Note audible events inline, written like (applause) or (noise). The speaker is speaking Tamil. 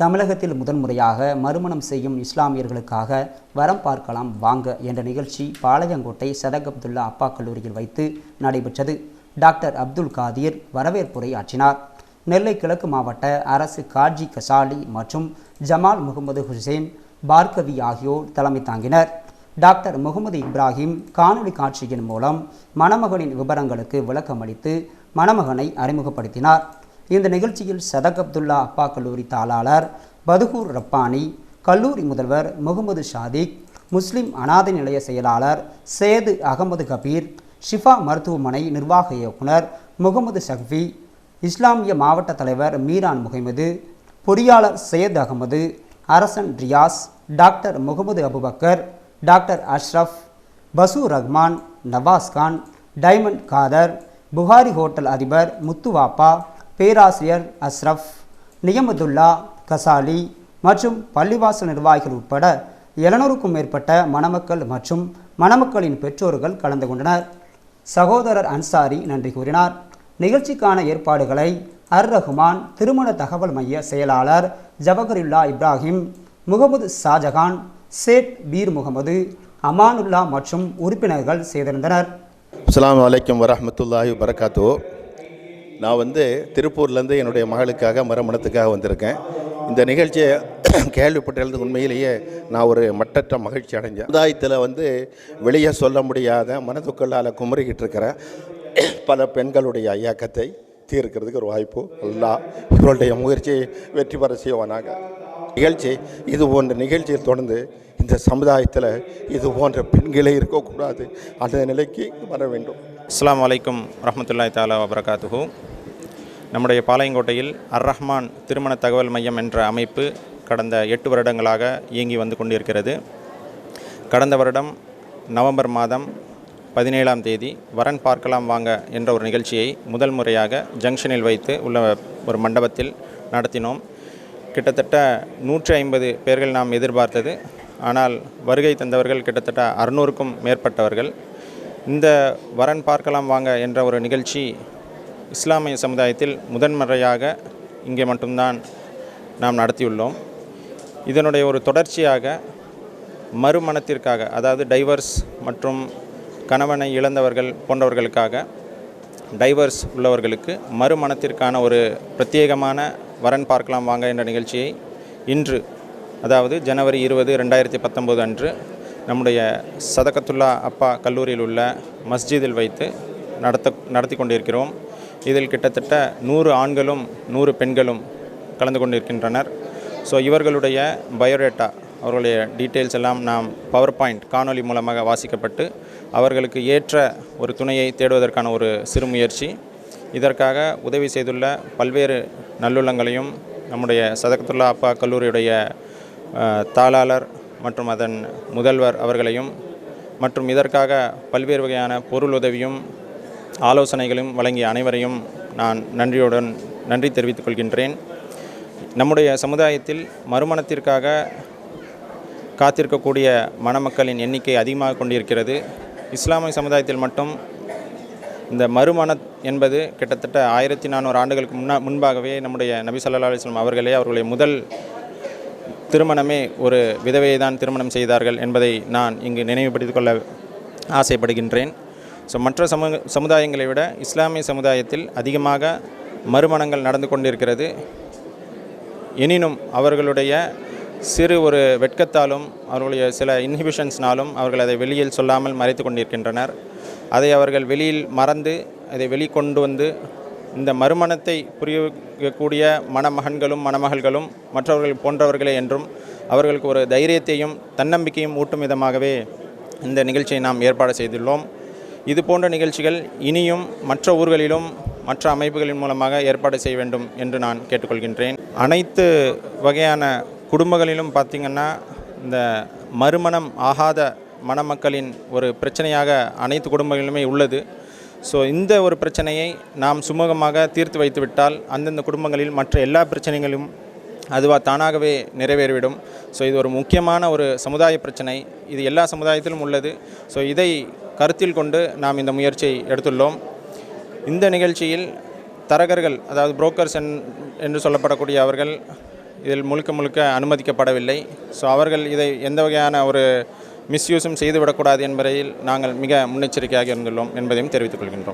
தமிழகத்தில் முதன்முறையாக மறுமணம் செய்யும் இஸ்லாமியர்களுக்காக வரம் பார்க்கலாம் வாங்க என்ற நிகழ்ச்சி பாளையங்கோட்டை சதக் அப்துல்லா அப்பா கல்லூரியில் வைத்து நடைபெற்றது. டாக்டர் அப்துல் காதிர் வரவேற்புரை ஆற்றினார். நெல்லை கிழக்கு மாவட்ட அரசு காஜி கசாலி மற்றும் ஜமால் முகமது ஹுசேன் பார்கவி ஆகியோர் தலைமை தாங்கினர். டாக்டர் முகமது இப்ராஹிம் காணொளி காட்சியின் மூலம் மணமகனின் விவரங்களுக்கு விளக்கமளித்து மணமகனை அறிமுகப்படுத்தினார். இந்த நிகழ்ச்சியில் சதக் அப்துல்லா அப்பா கல்லூரி தாளாளர் பதுகூர் ரப்பானி கல்லூரி முதல்வர் முகமது ஷாதிக் முஸ்லிம் அனாதை நிலைய செயலாளர் சேது அகமது கபீர் ஷிஃபா மருத்துவமனை நிர்வாக இயக்குனர் முகமது சஃபி இஸ்லாமிய மாவட்ட தலைவர் மீரான் முகமது பொறியாளர் Syed Ahmed Arasan Riyaz doctor Mohammed Abubakar doctor Ashraf Pasur Rahman Nawazkhan diamond Khader Bukhari hotel அதிபர் முத்துவாப்பா பேராசிரியர் அஸ்ரஃப் நியமதுல்லா கசாலி மற்றும் பள்ளிவாசல் நிர்வாகிகள் உட்பட எழுநூறுக்கும் மேற்பட்ட மணமக்கள் மற்றும் மணமக்களின் பெற்றோர்கள் கலந்து கொண்டனர். சகோதரர் அன்சாரி நன்றி கூறினார். நிகழ்ச்சிக்கான ஏற்பாடுகளை அர் ரஹ்மான் திருமண தகவல் மைய செயலாளர் ஜவஹருல்லா இப்ராஹிம் முகமது ஷாஜகான் சேட் பீர் முகமது அமானுல்லா மற்றும் உறுப்பினர்கள் செய்திருந்தனர். அஸ்ஸலாமு வலைக்கம் வரமத்துல்லாஹி வரகாத்தோ நான் வந்து திருப்பூர்லேருந்து என்னுடைய மகளுக்காக மறுமணத்துக்காக வந்திருக்கேன். இந்த நிகழ்ச்சியை (clears throat) கேள்விப்பட்டது உண்மையிலேயே நான் ஒரு மட்டற்ற மகிழ்ச்சி அடைஞ்சேன் சமுதாயத்தில் வந்து வெளியே சொல்ல முடியாத மனதுக்களால் குமரிக்கிட்டு இருக்கிற (clears throat) பல பெண்களுடைய இயக்கத்தை தீர்க்கிறதுக்கு ஒரு வாய்ப்பு. எல்லா இவருடைய முயற்சியை வெற்றி பெற செய்வானாங்க நிகழ்ச்சி இது போன்ற நிகழ்ச்சியை தொடர்ந்து இந்த சமுதாயத்தில் இது போன்ற பெண்களே இருக்கக்கூடாது. அந்த நிலைக்கு வர வேண்டும். அஸ்லாம் வலைக்கும் ரஹமத்துல்லாய் தாலா வபரகாத்துஹு. நம்முடைய பாளையங்கோட்டையில் அர் ரஹ்மான் திருமண தகவல் மையம் என்ற அமைப்பு கடந்த எட்டு வருடங்களாக இயங்கி வந்து கொண்டிருக்கிறது. கடந்த வருடம் நவம்பர் மாதம் பதினேழாம் தேதி வரன் பார்க்கலாம் வாங்க என்ற ஒரு நிகழ்ச்சியை முதல் முறையாக ஜங்ஷனில் வைத்து உள்ள ஒரு மண்டபத்தில் நடத்தினோம். கிட்டத்தட்ட நூற்றி ஐம்பது பேர்கள் நாம் எதிர்பார்த்தது. ஆனால் வருகை தந்தவர்கள் கிட்டத்தட்ட அறுநூறுக்கும் மேற்பட்டவர்கள் இந்த வரன் பார்க்கலாம் வாங்க என்ற ஒரு நிகழ்ச்சி இஸ்லாமிய சமுதாயத்தில் முதன்முறையாக இங்கே மட்டும்தான் நாம் நடத்தியுள்ளோம். இதனுடைய ஒரு தொடர்ச்சியாக மறுமணத்திற்காக அதாவது டைவர்ஸ் மற்றும் கணவனை இழந்தவர்கள் போன்றவர்களுக்காக டைவர்ஸ் உள்ளவர்களுக்கு மறுமணத்திற்கான ஒரு பிரத்யேகமான வரன் பார்க்கலாம் வாங்க என்ற நிகழ்ச்சியை இன்று அதாவது ஜனவரி இருபது ரெண்டாயிரத்தி பத்தொம்போது அன்று நம்முடைய சதகத்துல்லா அப்பா கல்லூரியில் உள்ள மஸ்ஜிதில் வைத்து நடத்த நடத்தி கொண்டிருக்கிறோம். இதில் கிட்டத்தட்ட நூறு ஆண்களும் நூறு பெண்களும் கலந்து கொண்டிருக்கின்றனர். ஸோ இவர்களுடைய பயோடேட்டா அவர்களுடைய டீட்டெயில்ஸ் எல்லாம் நாம் பவர் பாயிண்ட் காணொளி மூலமாக வாசிக்கப்பட்டு அவர்களுக்கு ஏற்ற ஒரு துணையை தேடுவதற்கான ஒரு சிறு முயற்சி இதற்காக உதவி செய்துள்ள பல்வேறு நல்லுள்ளங்களையும் நம்முடைய சதகத்துல்லா அப்பா கல்லூரியுடைய தாளாளர் மற்றும் அதன் முதல்வர் அவர்களையும் மற்றும் இதற்காக பல்வேறு வகையான பொருள் உதவியும் ஆலோசனைகளும் வழங்கிய அனைவரையும் நான் நன்றியுடன் நன்றி தெரிவித்துக் கொள்கின்றேன். நம்முடைய சமுதாயத்தில் மறுமணத்திற்காக காத்திருக்கக்கூடிய மணமக்களின் எண்ணிக்கை அதிகமாக கொண்டிருக்கிறது. இஸ்லாமிய சமுதாயத்தில் மட்டும் இந்த மறுமண என்பது கிட்டத்தட்ட ஆயிரத்தி நானூறு ஆண்டுகளுக்கு முன்னா முன்பாகவே நம்முடைய நபி சல்லா அலைஹி அவர்களே அவர்களுடைய முதல் திருமணமே ஒரு விதவையை தான் திருமணம் செய்தார்கள் என்பதை நான் இங்கு நினைவுபடுத்திக் கொள்ள ஆசைப்படுகின்றேன். ஸோ மற்ற சமூக சமுதாயங்களை விட இஸ்லாமிய சமுதாயத்தில் அதிகமாக மறுமணங்கள் நடந்து கொண்டிருக்கிறது. எனினும் அவர்களுடைய சிறு ஒரு வெட்கத்தாலும் அவர்களுடைய சில இன்ஹிபிஷன்ஸ்னாலும் அவர்கள் அதை வெளியில் சொல்லாமல் மறைத்து கொண்டிருக்கின்றனர். அதை அவர்கள் வெளியில் மறந்து அதை வெளிக்கொண்டு வந்து இந்த மறுமணத்தை புரியக்கூடிய மணமகன்களும் மணமகள்களும் மற்றவர்கள் போன்றவர்களே என்றும் அவர்களுக்கு ஒரு தைரியத்தையும் தன்னம்பிக்கையும் ஊட்டும் விதமாகவே இந்த நிகழ்ச்சியை நாம் ஏற்பாடு செய்துள்ளோம். இது போன்ற நிகழ்ச்சிகள் இனியும் மற்ற ஊர்களிலும் மற்ற அமைப்புகளின் மூலமாக ஏற்பாடு செய்ய வேண்டும் என்று நான் கேட்டுக்கொள்கின்றேன். அனைத்து வகையான குடும்பங்களிலும் பார்த்திங்கன்னா இந்த மறுமணம் ஆகாத மணமக்களின் ஒரு பிரச்சனையாக அனைத்து குடும்பங்களிலுமே உள்ளது. ஸோ இந்த ஒரு பிரச்சனையை நாம் சுமூகமாக தீர்த்து வைத்துவிட்டால் அந்தந்த குடும்பங்களில் மற்ற எல்லா பிரச்சனைகளும் அதுவாக தானாகவே நிறைவேறிவிடும். ஸோ இது ஒரு முக்கியமான ஒரு சமுதாய பிரச்சனை. இது எல்லா சமுதாயத்திலும் உள்ளது. ஸோ இதை கருத்தில் கொண்டு நாம் இந்த முயற்சியை எடுத்துள்ளோம். இந்த நிகழ்ச்சியில் தரகர்கள் அதாவது புரோக்கர்ஸ் என்று சொல்லப்படக்கூடிய அவர்கள் இதில் முழுக்க முழுக்க அனுமதிக்கப்படவில்லை. ஸோ அவர்கள் இதை எந்த வகையான ஒரு மிஸ்யூஸும் செய்துவிடக்கூடாது என்பதில் நாங்கள் மிக முன்னெச்சரிக்கையாக இருந்துள்ளோம் என்பதையும் தெரிவித்துக் கொள்கின்றோம்.